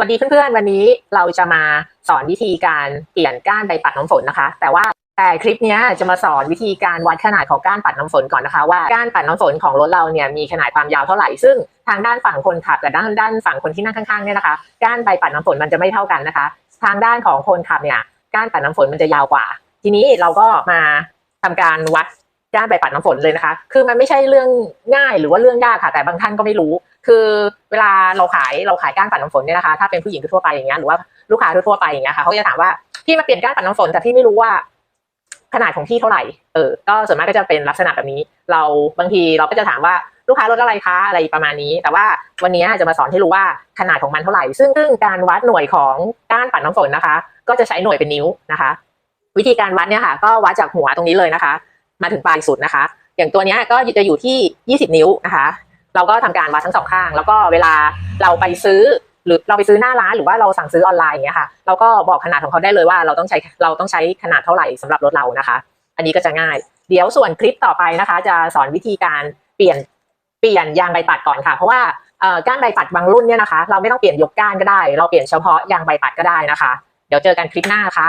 วัสดีเพื่อนๆ วันนี้เราจะมาสอนวิธีการเปลี่ยนก้านใบปัดน้ำฝนนะคะ แต่ว่าแต่คลิปนี้จะมาสอนวิธีการวัดขนาดของก้านปัดน้ำฝนก่อนนะคะ ว่าก้านปัดน้ำฝนของรถเราเนี่ยมีขนาดความยาวเท่าไหร่ซึ่งทางด้านฝั่งคนขับกับด้านด้านฝั่งคนที่นั่งข้างๆเนี่ยนะคะก้านใบปัดน้ำฝนมันจะไม่เท่ากันนะคะ ทางด้านของคนขับเนี่ยก้านปัดน้ำฝนมันจะยาวกว่า ทีนี้เราก็มาทำการวัดก้านใบปัดน้ำฝนเลยนะคะ คือมันไม่ใช่เรื่องง่ายหรือว่าเรื่องยากค่ะแต่บางท่านก็ไม่รู้ คือเวลาเราขายเราขายก้านปัดน้ำฝนเนี่ยนะคะถ้าเป็นผู้หญิงทั่วไปอย่างเงี้ยหรือว่าลูกค้าทั่วไปอย่างเงี้ยค่ะเขาจะถามว่าพี่มาเปลี่ยนก้านปัดน้ำฝนแต่พี่ไม่รู้ว่า ขนาดของพี่เท่าไหร่เออก็ส่วนมากก็จะเป็นลักษณะแบบนี้ เราบางทีเราก็จะถามว่าลูกค้ารถอะไรคะอะไรประมาณนี้ แต่ว่าวันนี้จะมาสอนให้รู้ว่าขนาดของมันเท่าไหร่ ซึ่งซึ่งการวัดหน่วยของก้านปัดน้ำฝนนะคะ ก็จะใช้หน่วยเป็นนิ้วนะคะ วิธีการวัดเนี่ยค่ะ ก็วัดจากหัวตรงนี้เลยนะคะ มาถึงปลายสุดนะคะ อย่างตัวนี้ก็จะอยู่ที่ 20 นิ้วนะคะ เราก็ทำการวัดทั้งสองข้าง แล้วก็เวลาเราไปซื้อ หรือเราไปซื้อหน้าร้านหรือว่าเราสั่งซื้อออนไลน์อย่างเงี้ยค่ะ เราก็บอกขนาดของเขาได้เลยว่าเราต้องใช้เราต้องใช้ขนาดเท่าไหร่สำหรับรถเรานะคะ อันนี้ก็จะง่าย เดี๋ยวส่วนคลิปต่อไปนะคะ จะสอนวิธีการเปลี่ยนเปลี่ยนยางใบปัดก่อนค่ะ เพราะว่าอ่อก้านใบปัดบางรุ่นเนี่ยนะคะ เราไม่ต้องเปลี่ยนยกก้านก็ได้ เราเปลี่ยนเฉพาะยางใบปัดก็ได้นะคะ เดี๋ยวเจอกันคลิปหน้าค่ะ